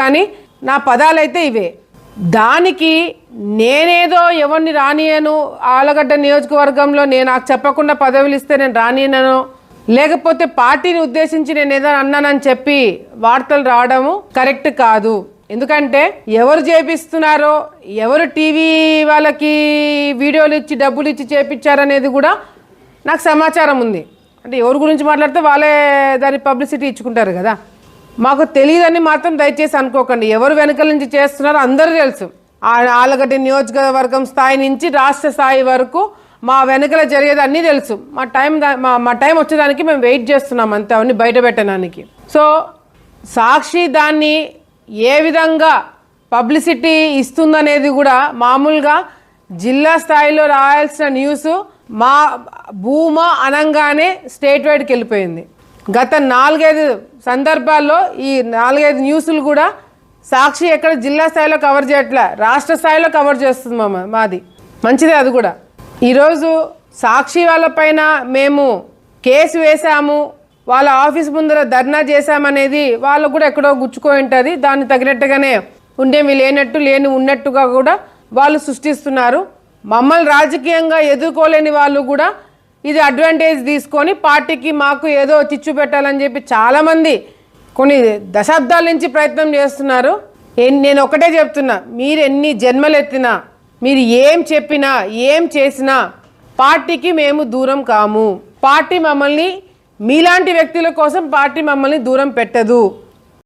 కానీ నా పదాలైతే ఇవే. దానికి నేనేదో ఎవరిని రానియను ఆలగడ్డ నియోజకవర్గంలో నేను నాకు చెప్పకుండా పదవులు ఇస్తే నేను రానియనను లేకపోతే పార్టీని ఉద్దేశించి నేను ఏదో అన్నానని చెప్పి వార్తలు రావడము కరెక్ట్ కాదు. ఎందుకంటే ఎవరు చేపిస్తున్నారో ఎవరు టీవీ వాళ్ళకి వీడియోలు ఇచ్చి డబ్బులు ఇచ్చి చేపించారనేది కూడా నాకు సమాచారం ఉంది. అంటే ఎవరి గురించి మాట్లాడితే వాళ్ళే దాని పబ్లిసిటీ ఇచ్చుకుంటారు కదా. మాకు తెలియదని మాత్రం దయచేసి అనుకోకండి. ఎవరు వెనకల నుంచి చేస్తున్నారో అందరూ తెలుసు. ఆ- ఆలగడ్డ నియోజకవర్గం స్థాయి నుంచి రాష్ట్ర స్థాయి వరకు మా వెనకల జరిగేది అన్నీ తెలుసు. మా టైం దా- మా మా టైం వచ్చేదానికి మేము వెయిట్ చేస్తున్నాం అంతే అవన్నీ బయట పెట్టడానికి. సో సాక్షి దాన్ని ఏ విధంగా పబ్లిసిటీ ఇస్తుందనేది కూడా మామూలుగా జిల్లా స్థాయిలో రాయాల్సిన న్యూస్ మా భూమా అనంగానే స్టేట్ వైడ్కి వెళ్ళిపోయింది. గత నాలుగైదు సందర్భాల్లో ఈ నాలుగైదు న్యూస్లు కూడా సాక్షి ఎక్కడ జిల్లా స్థాయిలో కవర్ చేయట్లే రాష్ట్ర స్థాయిలో కవర్ చేస్తుంది మా మాది. మంచిదే అది కూడా. ఈరోజు సాక్షి వాళ్ళపైన మేము కేసు వేసాము వాళ్ళ ఆఫీస్ ముందర ధర్నా చేశామనేది వాళ్ళకు కూడా ఎక్కడో గుచ్చుకొని ఉంటుంది దాన్ని తగినట్టుగానే ఉండేవి లేనట్టు లేని ఉన్నట్టుగా కూడా వాళ్ళు సృష్టిస్తున్నారు. మమ్మల్ని రాజకీయంగా ఎదుర్కోలేని వాళ్ళు కూడా ఇది అడ్వాంటేజ్ తీసుకొని పార్టీకి మాకు ఏదో చిచ్చు పెట్టాలని చెప్పి చాలామంది కొన్ని దశాబ్దాల నుంచి ప్రయత్నం చేస్తున్నారు. నేను ఒకటే చెప్తున్నా మీరు ఎన్ని జన్మలు ఎత్తినా మీరు ఏం చెప్పినా ఏం చేసినా పార్టీకి మేము దూరం కాము. పార్టీ మమ్మల్ని మీలాంటి వ్యక్తుల కోసం పార్టీ మమ్మల్ని దూరం పెట్టదు.